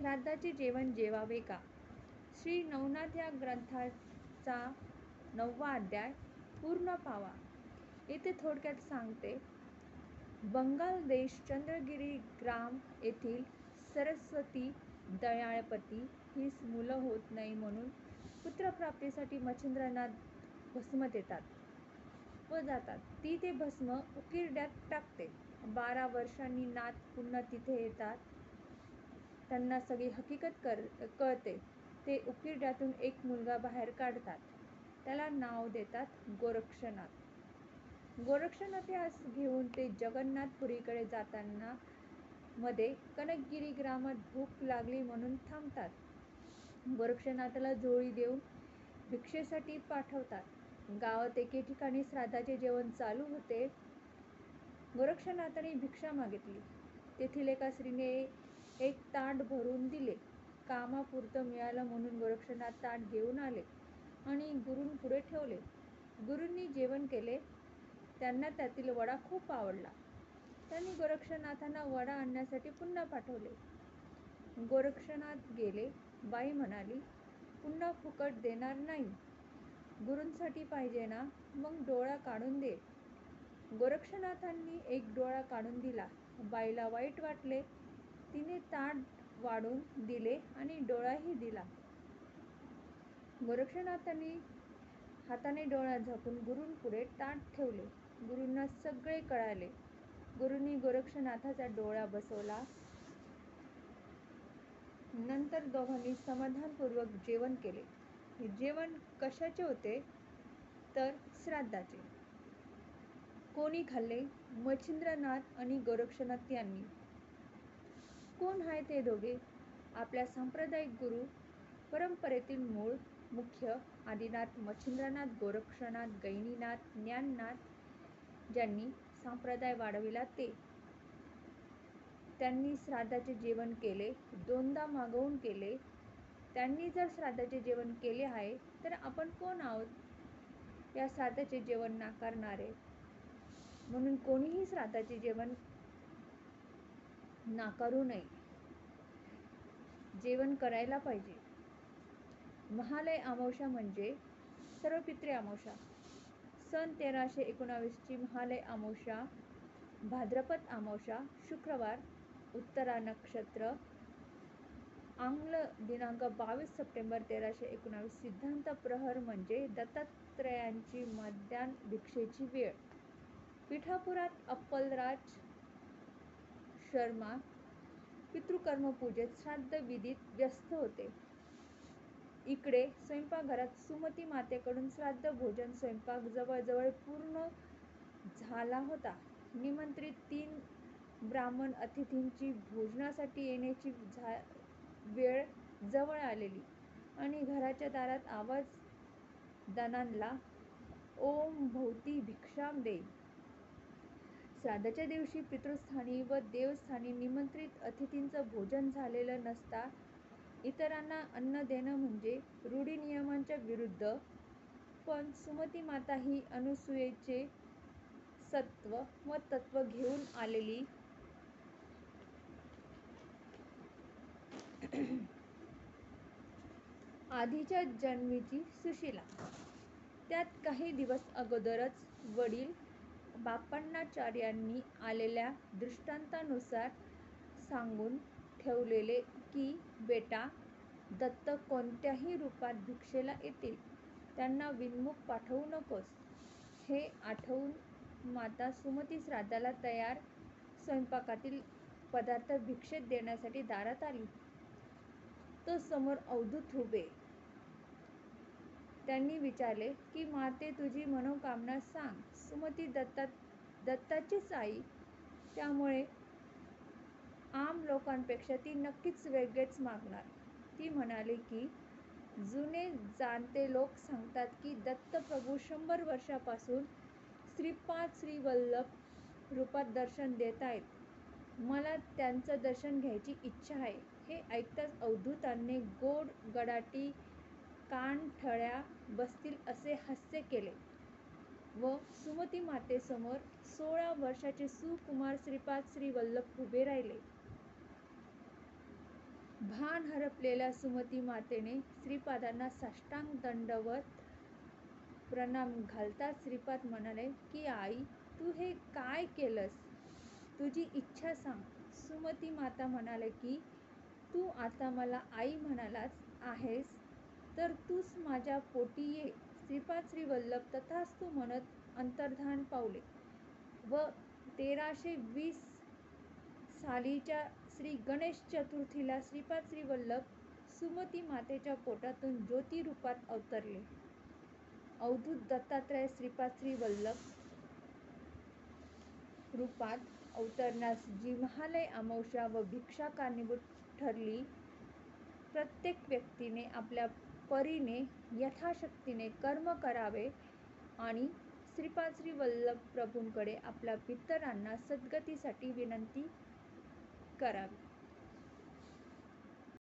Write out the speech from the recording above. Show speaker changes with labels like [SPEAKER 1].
[SPEAKER 1] श्राद्धाचे जेवण जेवावे का? श्री नवनाथ या ग्रंथाचा नववा अध्याय पूर्ण पावा. येथे थोडक्यात सांगते. बंगाल देश चंद्रगिरी ग्राम येथील सरस्वती दयाळपती हीच मुलं होत नाही म्हणून पुत्रप्राप्तीसाठी मच्छिंद्रनाथ भस्म देतात व जातात. ती ते भस्म उकिरड्यात टाकते. बारा वर्षांनी नाथ पुन्हा तिथे येतात. त्यांना सगळी हकीकत कर कळते. ते उकिरड्यातून एक मुलगा बाहेर काढतात. त्याला नाव देतात गोरक्षनाथ. गोरक्षनाथ यास घेऊन ते जगन्नाथपुरीकडे जाताना मध्ये कनकगिरी ग्रामात भूक लागली म्हणून थांबतात. गोरक्षनाथाला जोळी देऊन भिक्षेसाठी पाठवतात. गावात एके ठिकाणी श्राद्धाचे जेवण चालू होते. गोरक्षनाथाने भिक्षा मागितली. तेथील एका स्त्रीने एक ताट भरून दिले. कामापुरतं मिळालं म्हणून गोरक्षनाथ ताट घेऊन आले आणि गुरूंपुढे ठेवले. गुरूंनी जेवण केले. त्यांना त्यातील वडा खूप आवडला. त्यांनी गोरक्षनाथांना वडा आणण्यासाठी पुन्हा पाठवले. गोरक्षनाथ गेले. बाई म्हणाली पुन्हा फुकट देणार नाही. गुरूंसाठी पाहिजे ना? मग डोळा काढून दे. गोरक्षनाथांनी एक डोळा काढून दिला. बाईला वाईट वाटले. तिने ताट वाढून दिले आणि डोळाही दिला. गोरक्षनाथांनी हाताने डोळा झाकून गुरूंपुढे ताट ठेवले. गुरूंना सगळे कळाले. गुरूंनी गोरक्षनाथाचा डोळा बसवला. नंतर दोघांनी समाधानपूर्वक जेवण केले. जेवण कशाचे होते? तर श्राद्धाचे. कोणी खाल्ले? मच्छिंद्रनाथ आणि गोरक्षनाथ यांनी. कोण आहे ते दोघे? आपल्या सांप्रदायिक गुरु परंपरेतील मूळ मुख्य आदिनाथ मच्छिंद्रनाथ गोरक्षनाथ गैनीनाथ ज्ञाननाथ ज्यांनी संप्रदाय वाढविला ते. त्यांनी श्राद्धाचे जेवण केले दोनदा मागवून केले. त्यांनी जर श्राद्धाचे जेवण केले आहे तर आपण कोण आहोत? या श्राद्धाचे जेवण नाकारणारे. म्हणून कोणीही श्राद्धाचे जेवण नाकारू नये. जेवण करायला पाहिजे. महालय अमावस्या म्हणजे सर्वपित्री अमावस्या सन तेराशे एकोणावीसची महालय अमावस्या भाद्रपद अमावस्या शुक्रवार उत्तरा नक्षत्र आंग्ल दिनांक बावीस सप्टेंबर तेराशे एकोणावीस सिद्धांत प्रहर म्हणजे दत्तात्रयांची मध्यान भिक्षेची वेळ. पिठापुरात अप्पलराज शर्मा पितृकर्मपूजेत श्राद्ध विधीत व्यस्त होते. इकडे स्वयंपाकघरात सुमती मातेकडून श्राद्ध भोजन स्वयंपाक जवळजवळ पूर्ण झाला होता. निमंत्रित तीन ब्राह्मण अतिथींची भोजनासाठी येण्याची झा वेळ जवळ आलेली आणि घराच्या दारात आवाज दनांला ओम भोवती भिक्षाम दे श्राद्धाच्या दिवशी पितृस्थानी व देवस्थानी निमंत्रित अतिथींचं भोजन झालेलं नसता इतरांना अन्न देणं म्हणजे रूढीनियमांच्या विरुद्ध. पण सुमती माता ही अनुसूयेचे सत्व व तत्व घेऊन आलेली. आधीच्या जन्मीची सुशीला. त्यात काही दिवस अगोदरच वडील बापण्णाचार्यांनी आलेल्या दृष्टांतानुसार सांगून ठेवलेले की बेटा दत्त कोणत्याही रूपात भिक्षेला येतील. त्यांना विनमुख पाठवू नकोस. हे आठवून माता सुमती श्राद्धाला तयार स्वयंपाकातील पदार्थ भिक्षेत देण्यासाठी दारात आली. तो समोर अवधूत उभे. त्यांनी विचारले की माते तुझी मनोकामना सांग. सुमती दत्ता दत्ताचीच आई त्यामुळे आम लोकांपेक्षा ती नक्कीच वेगळेच मागणार. ती म्हणाली की जुने जाणते लोक सांगतात की दत्तप्रभू शंभर वर्षापासून श्रीपाद श्रीवल्लभ रूपात दर्शन देत आहेत. मला त्यांचं दर्शन घ्यायची इच्छा आहे. हे ऐकताच अवधूतांनी गोड गडाटी कानठळ्या बसतील असे हास्य केले. व सुमती मातेसमोर सोळा वर्षाचे सुकुमार श्रीपाद श्रीवल्लभ उभे राहिले. भान हरपलेल्या सुमती मातेने श्रीपादांना साष्टांग दंडवत प्रणाम घालता श्रीपाद म्हणाले की आई तू हे काय केलंस? तुझी इच्छा सांग. सुमती माता म्हणाले की तू आता मला आई म्हणालाच आहेस तर तूच माझ्या पोटी ये श्रीपाद श्री वल्लभ तथास्तू म्हणत अंतर्धान पावले. व तेराशे वीस सालीच्या श्री गणेश चतुर्थीला श्रीपाद श्री वल्लभ सुमती मातेच्या पोटातून ज्योती रूपात अवतरले. अवधूत दत्तात्रय श्रीपाद श्री वल्लभ रूपात अवतरण्यास जी महालय अमावस्या व भिक्षा कारणीभूत ठरली प्रत्येक व्यक्तीने आपल्या परीने यथाशक्तीने कर्म करावे आणि श्रीपाद श्री वल्लभ प्रभूंकडे आपल्या पितरांना सद्गतीसाठी विनंती करावी.